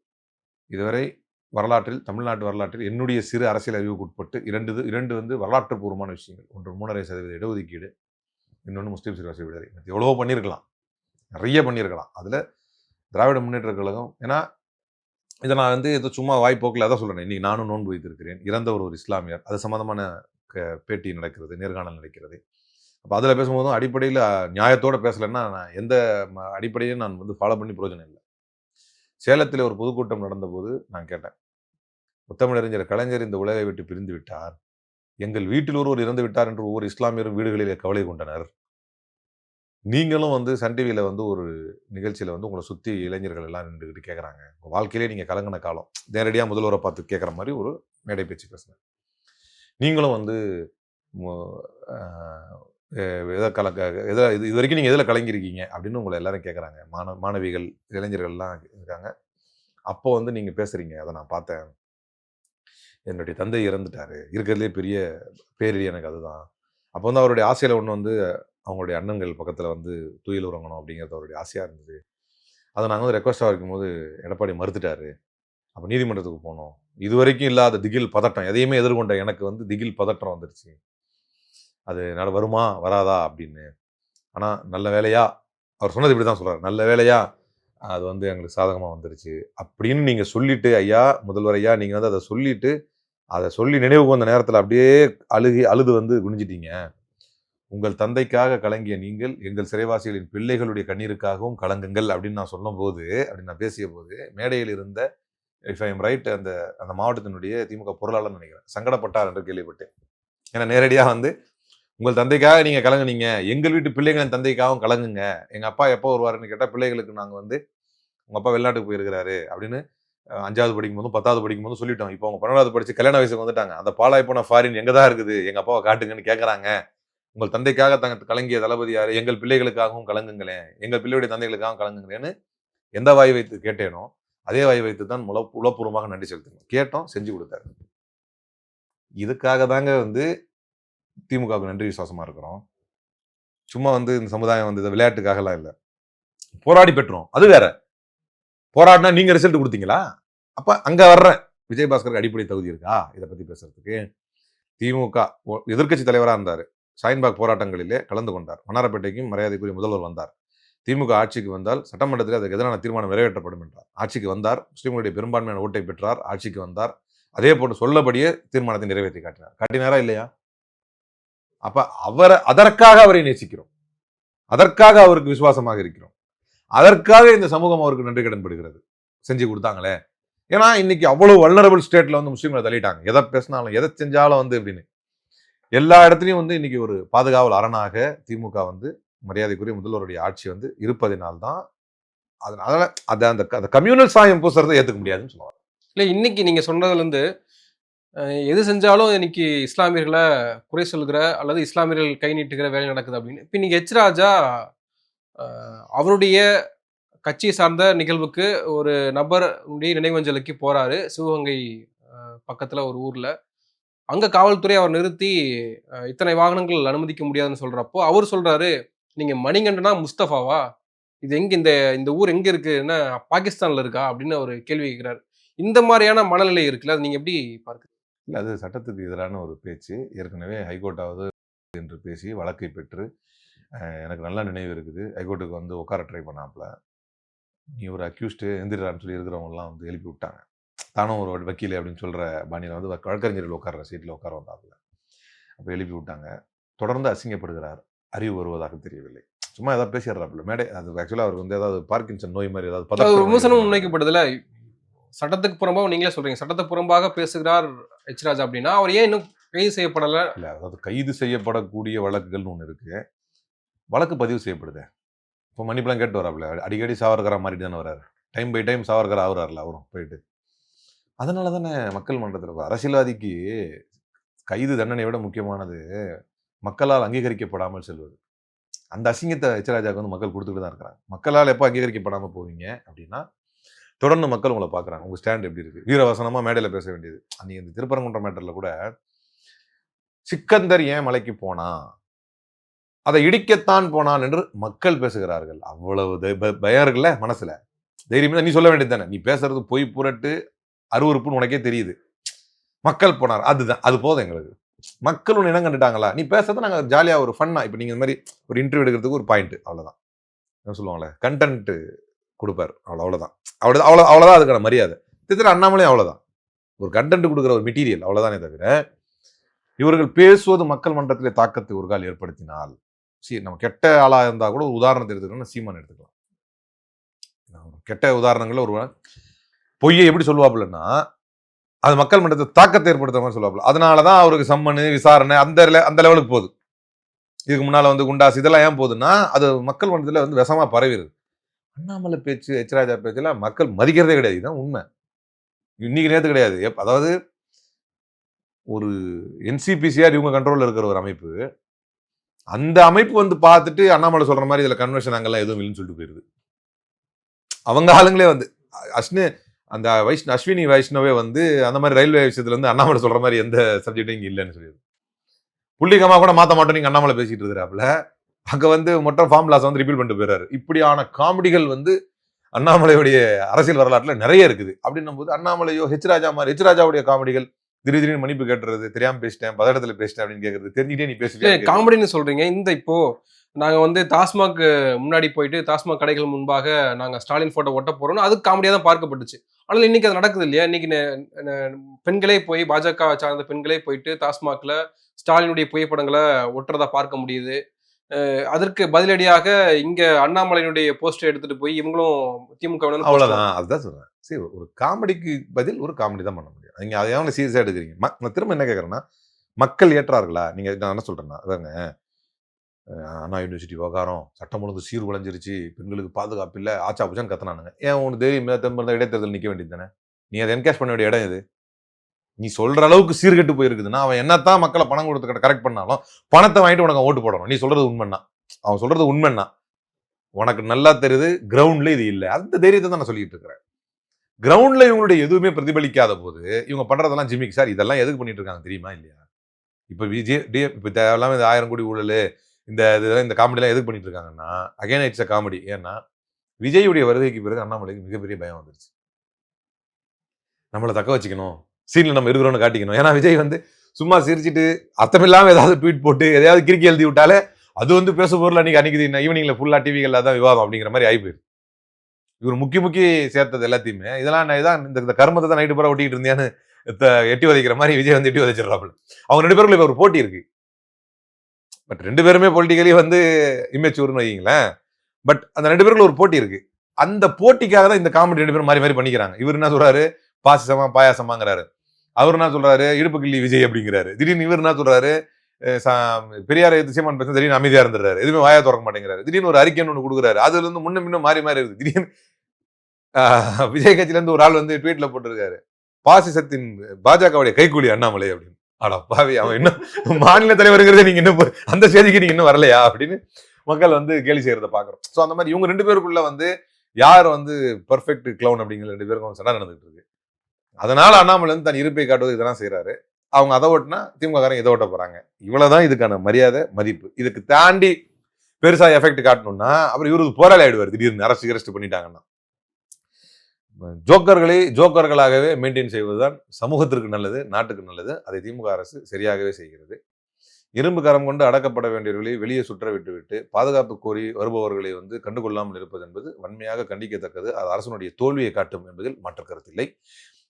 இதுவரை வரலாற்றில் தமிழ்நாட்டு வரலாற்றில் என்னுடைய சிறு அரசியல் அறிவுக்கு உட்பட்டு இரண்டு இது- இரண்டு வந்து வரலாற்று பூர்வமான விஷயங்கள். ஒன்று மூணரை சதவீத இடஒதுக்கீடு இன்னொன்று முஸ்லீம் சிறுவாசி விடுதலை. எவ்வளவோ பண்ணியிருக்கலாம். நிறைய பண்ணியிருக்கலாம். அதில் திராவிட முன்னேற்ற கழகம் ஏன்னா இதை நான் வந்து ஏதோ சும்மா வாய்ப்போக்கில் அதான் சொல்கிறேன் இன்றைக்கி நானும் நோன்பு வைத்திருக்கிறேன். இறந்தவர் ஒரு இஸ்லாமியர். அது சம்மந்தமான க- பேட்டி நடக்கிறது நேர்காணல் நடக்கிறது. அப்போ அதில் பேசும்போதும் அடிப்படையில் நியாயத்தோடு பேசலைன்னா நான் எந்த அடிப்படையும் நான் வந்து ஃபாலோ பண்ணி பிரயோஜனம் இல்லை. சேலத்தில் ஒரு பொதுக்கூட்டம் நடந்தபோது நான் கேட்டேன். முத்தமிழறிஞர் கலைஞர் இந்த உலகை விட்டு பிரிந்து விட்டார். எங்கள் வீட்டில் ஒருவர் இறந்து விட்டார் என்று ஒவ்வொரு இஸ்லாமியரும் வீடுகளிலே கவலை கொண்டனர். நீங்களும் வந்து சன் டிவியில் வந்து ஒரு நிகழ்ச்சியில் வந்து உங்களை சுற்றி இளைஞர்கள் எல்லாம் நின்றுக்கிட்டு கேட்குறாங்க உங்கள் வாழ்க்கையிலே நீங்கள் கலங்கின காலம். நேரடியாக முதல்வரை பார்த்து கேட்குற மாதிரி ஒரு மேடை பேச்சு பேசுனேன். நீங்களும் வந்து எதை கலக்க எதை இது இது வரைக்கும் நீங்கள் எதில் கலங்கியிருக்கீங்க அப்படின்னு உங்களை எல்லாரும் கேட்குறாங்க மாண மாணவிகள் இளைஞர்கள்லாம் இருக்காங்க. அப்போ வந்து நீங்கள் பேசுகிறீங்க அதை நான் பார்த்தேன். என்னுடைய தந்தை இறந்துட்டாரு. இருக்கிறதுலே பெரிய பேரிடி எனக்கு அதுதான். அப்போ வந்து அவருடைய ஆசையில் ஒன்று வந்து அவங்களுடைய அண்ணன்கள் பக்கத்தில் வந்து துயில் உறங்கணும் அப்படிங்கிறது அவருடைய ஆசையாக இருந்தது. அதை நாங்கள் வந்து ரெக்வஸ்ட்டாக இருக்கும்போது எடப்பாடி மறுத்துட்டாரு. அப்போ நீதிமன்றத்துக்கு போனோம். இது வரைக்கும் இல்லாத திகில் பதட்டம் எதையுமே எதிர்கொண்ட எனக்கு வந்து திகில் பதட்டம் வந்துருச்சு. அது நட வருமா வராதா அப்படின்னு. ஆனால் நல்ல வேலையா அவர் சொன்னது இப்படி தான் சொல்கிறார் நல்ல வேலையா அது வந்து எங்களுக்கு சாதகமாக வந்துருச்சு அப்படின்னு நீங்கள் சொல்லிட்டு ஐயா முதல்வர் ஐயா நீங்கள் வந்து அதை சொல்லிட்டு அதை சொல்லி நினைவுக்கு வந்த நேரத்தில் அப்படியே அழுகி அழுது வந்து குனிஞ்சிட்டீங்க. உங்கள் தந்தைக்காக கலங்கிய நீங்கள் எங்கள் சிறைவாசிகளின் பிள்ளைகளுடைய கண்ணீருக்காகவும் கலங்குங்கள் அப்படின்னு நான் சொன்னபோது அப்படின்னு நான் பேசிய போது மேடையில் இருந்த இஃப் ஐ எம் ரைட் அந்த அந்த மாவட்டத்தினுடைய திமுக பொருளாளர் நினைக்கிறேன். சங்கடப்பட்டார் என்று கேள்விப்பட்டேன். ஏன்னா நேரடியாக வந்து உங்கள் தந்தைக்காக நீங்கள் கலங்குனீங்க. எங்கள் வீட்டு பிள்ளைகளின் தந்தைக்காகவும் கலங்குங்க. எங்கள் அப்பா எப்போ வருவாருன்னு கேட்டால் பிள்ளைகளுக்கு நாங்கள் வந்து உங்கள் அப்பா வெளிநாட்டுக்கு போயிருக்கிறாரு அப்படின்னு அஞ்சாவது படிக்கும் போதும் பத்தாவது படிக்கும் போதும் சொல்லிட்டோம். இப்போ அவங்க பன்னெண்டாவது படித்து கல்யாண வயசுக்கு வந்துட்டாங்க. அந்த பாலாய் போன ஃபாரின் எங்கே தான் இருக்குது? எங்கள் அப்பாவை காட்டுங்கன்னு கேட்குறாங்க உங்கள் தந்தைக்காக தங்க கலங்கிய தளபதியார் எங்கள் பிள்ளைகளுக்காகவும் கலங்குங்களேன். எங்கள் பிள்ளையுடைய தந்தைகளுக்காகவும் கலங்குங்களேன்னு எந்த வாய் வைத்து கேட்டேனோ அதே வாய் வைத்து தான் முல உளப்பூர்வமாக நன்றி செலுத்தணும் கேட்டோம் செஞ்சு கொடுத்தாரு. இதுக்காக தாங்க வந்து திமுகவுக்கு நன்றி விசுவாசமாக இருக்கிறோம். சும்மா வந்து இந்த சமுதாயம் வந்து இந்த விளையாட்டுக்காகலாம் இல்லை. போராடி பெற்றோம். அது வேற. போராடினா நீங்கள் ரிசல்ட் கொடுத்தீங்களா? அப்போ அங்கே வர்றேன். விஜயபாஸ்கருக்கு அடிப்படை தகுதி இருக்கா? இதை பற்றி பேசுறதுக்கு. திமுக எதிர்கட்சி எதிர்க்கட்சி இருந்தார். ஷாயின்பாக் போராட்டங்களிலே கலந்து கொண்டார். மன்னாரப்பேட்டைக்கும் மரியாதைக்குரிய முதல்வர் வந்தார். திமுக ஆட்சிக்கு வந்தால் சட்டமன்றத்தில் அதுக்கு எதிரான தீர்மானம் நிறைவேற்றப்படும் என்றார். ஆட்சிக்கு வந்தார் முஸ்லீம்களுடைய பெரும்பான்மையான ஓட்டை பெற்றார் ஆட்சிக்கு வந்தார். அதே போன்று சொல்லபடியே தீர்மானத்தை நிறைவேற்றி காட்டினார். காட்டினாரா இல்லையா? அப்ப அவரை அதற்காக அவரை நேசிக்கிறோம். அதற்காக அவருக்கு விசுவாசமாக இருக்கிறோம். அதற்காக இந்த சமூகம் அவருக்கு நன்றி கடன் படுகிறது செஞ்சு கொடுத்தாங்களே. ஏன்னா இன்னைக்கு அவ்வளவு வல்னரபிள் ஸ்டேட்ல வந்து முஸ்லீம்களை தள்ளிட்டாங்க. எதை பேசினாலும் எதை செஞ்சாலும் வந்து அப்படின்னு எல்லா இடத்துலையும் வந்து இன்னைக்கு ஒரு பாதுகாவல் அரணாக திமுக வந்து மரியாதைக்குரிய முதல்வருடைய ஆட்சி வந்து இருப்பதினால்தான் அதனால அதை அந்த அந்த கம்யூனல் சாயம் பூசுறதை ஏற்றுக்க முடியாதுன்னு சொல்லுவாங்க. இல்லை இன்னைக்கு நீங்கள் சொன்னதுலேருந்து எது செஞ்சாலும் இன்னைக்கு இஸ்லாமியர்களை குறை சொல்கிற அல்லது இஸ்லாமியர்கள் கை நீட்டுகிற வேலை நடக்குது அப்படின்னு. இப்போ நீங்கள் ஹெச் ராஜா அவருடைய கட்சியை சார்ந்த நிகழ்வுக்கு ஒரு நபர் நினைவஞ்சலுக்கு போகிறாரு சிவகங்கை பக்கத்தில் ஒரு ஊரில். அங்கே காவல்துறை அவர் நிறுத்தி இத்தனை வாகனங்கள் அனுமதிக்க முடியாதுன்னு சொல்கிறப்போ அவர் சொல்கிறாரு நீங்கள் மணிகண்டனா முஸ்தபாவா இது எங்கே இந்த இந்த ஊர் எங்கே இருக்குன்னா பாகிஸ்தானில் இருக்கா? அப்படின்னு ஒரு கேள்வி கேட்கிறார் இந்த மாதிரியான மனநிலை இருக்குல்ல அது நீங்கள் எப்படி பார்க்குறீங்க? இல்லை அது சட்டத்துக்கு எதிரான ஒரு பேச்சு. ஏற்கனவே ஹைகோர்ட்டாவது என்று பேசி வழக்கை பெற்று எனக்கு நல்ல நினைவு இருக்குது. ஹைகோர்ட்டுக்கு வந்து உட்கார ட்ரை பண்ணாப்புல. நீ ஒரு அக்யூஸ்டு எந்திரான்னு சொல்லி இருக்கிறவங்கலாம் வந்து எழுப்பி விட்டாங்க. தானும் ஒரு வக்கீல் அப்படின்னு சொல்கிற பாணியில் வந்து வழக்க- வழக்கறிஞர்கள் உட்கார்ற சீட்டில் உட்கார வந்தாப்புல. அப்போ எழுப்பி விட்டாங்க. தொடர்ந்து அசிங்கப்படுகிறார். அறிவு வருவதாக தெரியவில்லை. சும்மா ஏதாவது பேசிடுறாப்புல. மேடை அது ஆக்சுவலாக அவருக்கு வந்து ஏதாவது பார்க்கின்சன் நோய் மாதிரி ஏதாவது விமர்சனம் மாதிரி. முன்வைக்கப்படுதுல. சட்டத்துக்கு புறம்பாக நீங்களே சொல்றீங்க. சட்டத்துக்கு புறம்பாக பேசுகிறார் எச் ராஜா அப்படின்னா அவர் ஏன் இன்னும் கைது செய்யப்படல? இல்லை அதாவது கைது செய்யப்படக்கூடிய வழக்குகள்னு ஒன்று இருக்கு. வழக்கு பதிவு செய்யப்படுது. இப்போ மன்னிப்பெல்லாம் கேட்டு வராப்புல. அடிக்கடி சாவர்கரா மாறிட்டு தானே வராரு. டைம் பை டைம் சாவர்கரா ஆகுறாருல அவரும் போயிட்டு. அதனால தானே மக்கள் மன்றத்தில் அரசியல்வாதிக்கு கைது தண்டனை விட முக்கியமானது மக்களால் அங்கீகரிக்கப்படாமல் செல்வது. அந்த அசிங்கத்தை எச்சராஜாவுக்கு வந்து மக்கள் கொடுத்துட்டு தான் இருக்கிறாங்க. மக்களால் எப்போ அங்கீகரிக்கப்படாமல் போவீங்க அப்படின்னா தொடர்ந்து மக்கள் உங்களை பார்க்குறாங்க. உங்கள் ஸ்டாண்ட் எப்படி இருக்குது வீரவசனமாக மேடையில் பேச வேண்டியது. அன்றைக்கி இந்த திருப்பரங்குன்ற மேட்டரில் கூட சிக்கந்தர் ஏன் மலைக்கு போனா? அதை இடிக்கத்தான் போனான் என்று மக்கள் பேசுகிறார்கள். அவ்வளவு பயம் இருக்குல்ல மனசில். தைரியமா நீ சொல்ல வேண்டியது தானே. நீ பேசுறது பொய் புரட்டு அருவருப்புன்னு உனக்கே தெரியுது. மக்கள் போனார். அதுதான். அது போதும் எங்களுக்கு. மக்கள் ஒன்று இனம் கண்டுட்டாங்களா? நீ பேசுறது நாங்கள் ஜாலியாக ஒரு ஃபன்னா இப்போ நீங்கள் இந்த மாதிரி ஒரு இன்டர்வியூ எடுக்கிறதுக்கு ஒரு பாயிண்ட் அவ்வளோதான் என்ன சொல்லுவாங்களே? கண்டென்ட் கொடுப்பார். அவ்வளோ அவ்வளோதான் அவ்வளோ அவ்வளோ அவ்வளோதான் அதுக்கான மரியாதை. திரு அண்ணாமலையும் அவ்வளோதான் ஒரு கண்டென்ட் கொடுக்குற ஒரு மெட்டீரியல் அவ்வளோதானே தவிர இவர்கள் பேசுவது மக்கள் மன்றத்திலே தாக்கத்தை ஒரு கால் ஏற்படுத்தினால் சரி நம்ம கெட்ட ஆளாக இருந்தால் கூட ஒரு உதாரணத்தை எடுத்துக்கணும் சீமான் எடுத்துக்கலாம். கெட்ட உதாரணங்களில் ஒரு பொய்யை எப்படி சொல்லுவாப்புலன்னா அது மக்கள் மன்றத்தை தாக்கத்தை ஏற்படுத்துற மாதிரி சொல்லுவாப்புல. அதனாலதான் அவருக்கு சம்மனு விசாரணை அந்த அந்த லெவலுக்கு போகுது. இதுக்கு முன்னால் வந்து குண்டாஸ் இதெல்லாம் ஏன் போகுதுன்னா அது மக்கள் மன்றத்தில் வந்து விஷமாக பரவிடுது அண்ணாமலை பேச்சு எச்ராஜா பேச்செல்லாம் மக்கள் மதிக்கிறதே கிடையாது. இதுதான் உண்மை. இன்னைக்கு நேற்று கிடையாது. எப்- அதாவது ஒரு என்சிபிசிஆர் இவங்க கண்ட்ரோலில் இருக்கிற ஒரு அமைப்பு அந்த அமைப்பு வந்து பார்த்துட்டு அண்ணாமலை சொல்கிற மாதிரி இதில் கன்வென்ஷன் அங்கெல்லாம் எதுவும் இல்லைன்னு சொல்லிட்டு போயிடுது அவங்க ஆளுங்களே வந்து அஸ்னு அந்த வைஷ்ண அஸ்வினி வைஷ்ணவே வந்து அந்த மாதிரி ரயில்வே விஷயத்துல இருந்து அண்ணாமலை சொல்ற மாதிரி எந்த சப்ஜெக்டும் இங்க இல்லைன்னு சொல்லிடுது. புள்ளிகமா கூட மாத்த மாட்டோம் நீங்க அண்ணாமலை பேசிட்டு இருக்கிறாப்புல. அங்க வந்து மொட்டை ஃபார்முலாஸ் வந்து ரிப்பீல் பண்ணிட்டு போயிறாரு. இப்படியான காமெடிகள் வந்து அண்ணாமலையுடைய அரசியல் வரலாற்றுல நிறைய இருக்குது. அப்படின்னும் போது அண்ணாமலையோ ஹெச் ராஜா மாதிரி ஹெச் ராஜாவுடைய காமெடிகள் திடீர் திடீர்னு மன்னிப்பு கேட்டுறது தெரியாம பேசிட்டேன் பதட்டத்துல பேசிட்டேன் அப்படின்னு கேக்குறது. தெரிஞ்சுட்டே நீ பேசுவியா காமெடின்னு சொல்றீங்க. இந்த இப்போ நாங்க வந்து டாஸ்மாக் முன்னாடி போயிட்டு டாஸ்மாக் கடைகள் முன்பாக நாங்க ஸ்டாலின் போட்டோ ஒட்ட போறோம்னு அது காமெடியா தான் பார்க்கப்பட்டுச்சு. ஆனால் இன்னைக்கு அது நடக்குது இல்லையா? இன்னைக்கு பெண்களே போய் பாஜக சார்ந்த பெண்களே போயிட்டு டாஸ்மாக்ல ஸ்டாலினுடைய புகைப்படங்களை ஒட்டுறதா பார்க்க முடியுது. அதற்கு பதிலடியாக இங்க அண்ணாமலையினுடைய போஸ்டர் எடுத்துட்டு போய் இவங்களும் திமுக அவ்வளவுதான். அதுதான் சொல்றேன். சரி ஒரு காமெடிக்கு பதில் ஒரு காமெடி தான் பண்ண முடியும். நீங்கள் அதை எவ்வளோ சீரியஸாக எடுக்கிறீங்க? மக்- நான் திரும்ப என்ன கேட்கறேன்னா மக்கள் ஏற்றார்களா? நீங்கள் நான் என்ன சொல்கிறேன்னா அதாங்க அண்ணா யூனிவர்சிட்டி விவகாரம் சட்டம் ஒழுங்கு சீர் குலைஞ்சிருச்சு பெண்களுக்கு பாதுகாப்பு இல்லை ஆச்சா புச்சான்னு கத்தனானுங்க. ஏன் உனக்கு தெரியும் திரும்ப இருந்தால் இடைத்தேர்தல் நிற்க வேண்டியது தானே? நீ அதை என்கேஷ் பண்ண வேண்டிய இடம் இது நீ சொல்கிற அளவுக்கு சீர்கெட்டு போயிருக்குதுன்னா அவன் என்னத்தான் மக்களை பணம் கொடுத்து கரெக்ட் பண்ணாலும் பணத்தை வாங்கிட்டு உனக்கு அவன் ஓட்டு போடணும். நீ சொல்கிறது உண்மைன்னா. அவன் சொல்கிறது உண்மைன்னா. உனக்கு நல்லா தெரியுது கிரவுண்ட்ல இது இல்லை. அந்த தைரியத்தை தான் நான் சொல்லிட்டு இருக்கிறேன். கிரவுண்டில் இவங்களுடைய எதுவுமே பிரதிபலிக்காத போது இவங்க பண்ணுறதெல்லாம் ஜிமிக். சார் இதெல்லாம் எதுக்கு பண்ணிட்டு இருக்காங்க தெரியுமா இல்லையா? இப்போ விஜய் டி இப்போ தேவையில்லாம இந்த ஆயிரம் கோடி ஊழல் இந்த இதெல்லாம் இந்த காமெடிலாம் எதுக்கு பண்ணிட்டு இருக்காங்கன்னா அகைன் இட்ஸ் அ காமெடி ஏன்னா விஜயுடைய வருகைக்கு பிறகு அண்ணாமலைக்கு மிகப்பெரிய பயம் வந்துருச்சு. நம்மளை தக்க வச்சுக்கணும். சீனில் நம்ம இருக்கிறோம்னு காட்டிக்கணும். ஏன்னா விஜய் வந்து சும்மா சிரிச்சிட்டு அர்த்தமில்லாம ஏதாவது ட்வீட் போட்டு எதையாவது கிறுக்கி எழுதி விட்டாலே அது வந்து பேச பொருள் அன்னைக்கு அன்னைக்கு ஈவினிங்கில் ஃபுல்லாக டிவிகளில் தான் விவாதம் அப்படிங்கிற மாதிரி ஆகி இவர் முக்கி முக்கி சேர்த்தது எல்லாத்தையுமே. இதெல்லாம் நான் இதான் இந்த கர்மத்தை தான் நைட்டு பூரா ஒட்டிக்கிட்டு இருந்தேன்னு த- எட்டி உதைக்கிற மாதிரி விஜய் வந்து எட்டி உதைச்சிடுறாப்புல அவங்க ரெண்டு பேருக்குள்ள இப்போ ஒரு போட்டி இருக்கு. பட் ரெண்டு பேருமே பொலிட்டிக்கலி வந்து இம்மெச்சூர்னு வைங்களேன் பட் அந்த ரெண்டு பேருக்குள்ள ஒரு போட்டி இருக்கு. அந்த போட்டிக்காக தான் இந்த காமெடி ரெண்டு பேரும் மாறி மாறி பண்ணிக்கிறாங்க. இவர் என்ன சொல்றாரு? பாசிசமா பாயாசமாங்கிறாரு. அவர் என்ன சொல்றாரு? இடுப்பு கிள்ளி விஜய் அப்படிங்கிறாரு. திடீர்னு இவர் என்ன சொல்றாரு? பெரியார் எதிர்த்து சீமான் பேச திடீர்னு அமைதியா இருந்துறாரு எதுவுமே வாயா திறக்க மாட்டேங்கிறாரு. திடீர்னு ஒரு அறிக்கைன்னு ஒன்று கொடுக்குறாரு. அதுல இருந்து முன்ன முன்ன மாறி மாறி இருக்கு திடீர்னு விஜய் கட்சியிலேருந்து ஒரு ஆள் வந்து ட்வீட்ல போட்டிருக்காரு. பாசிசத்தின் பாஜகவுடைய கைக்கூலி அண்ணாமலை அப்படின்னு. அடா பாவி அவன் இன்னும் மாநில தலைவருங்கிறத நீங்க இன்னும் அந்த செய்திக்கு நீங்க இன்னும் வரலையா அப்படின்னு மக்கள் வந்து கேலி செய்யறதை பாக்குறோம் சோ அந்த மாதிரி இவங்க ரெண்டு பேருக்குள்ள வந்து யார் வந்து பர்ஃபெக்ட் கிளவுன் அப்படிங்கிற ரெண்டு பேருக்கும் சண்டை நடந்துட்டு இருக்கு. அதனால அண்ணாமலை வந்து தன் இருப்பை காட்டுவது இதெல்லாம் செய்யறாரு அவங்க அதை ஓட்டினா திமுககாரங்க இதை ஓட்ட போறாங்க. இவ்வளவுதான் இதுக்கான மரியாதை மதிப்பு. இதுக்கு தாண்டி பெருசா எஃபெக்ட் காட்டணும்னா அப்புறம் இவருக்கு போராளி ஆயிடுவார் திடீர்னு அரசு கிரஸ்ட் பண்ணிட்டாங்கன்னா. ஜோக்கர்களை ஜோக்கர்களாகவே மெயின்டைன் செய்வதுதான் சமூகத்திற்கு நல்லது நாட்டுக்கு நல்லது. அதை திமுக அரசு சரியாகவே செய்கிறது. இரும்பு கரம் கொண்டு அடக்கப்பட வேண்டியவர்களை வெளியே சுற்ற விட்டுவிட்டு பாதுகாப்பு கோரி வருபவர்களை வந்து கண்டுகொள்ளாமல் இருப்பது என்பது வன்மையாக கண்டிக்கத்தக்கது. அது அரசனுடைய தோல்வியை காட்டும் என்பதில் மாற்று கருத்தில்லை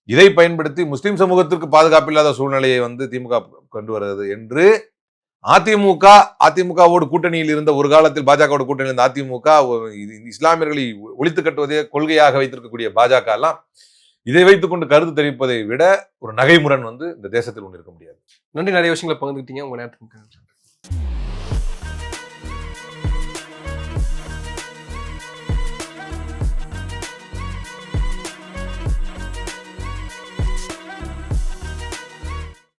இதை பயன்படுத்தி முஸ்லிம் சமூகத்திற்கு பாதுகாப்பு இல்லாத சூழ்நிலையை வந்து திமுக கொண்டு வருகிறது என்று அதிமுக அதிமுகவோடு கூட்டணியில் இருந்த ஒரு காலத்தில் பாஜகவோட கூட்டணியில் இருந்த அதிமுக இஸ்லாமியர்களை ஒழித்து கட்டுவதே கொள்கையாக வைத்திருக்கக்கூடிய பாஜக எல்லாம் இதை வைத்துக்கொண்டு கருத்து தெரிவிப்பதை விட ஒரு நகைமுறன் வந்து இந்த தேசத்தில் ஒன்று இருக்க முடியாது. நன்றி. நிறைய விஷயங்களை பகிர்ந்துக்கிட்டீங்க உங்க நேரத்துக்கு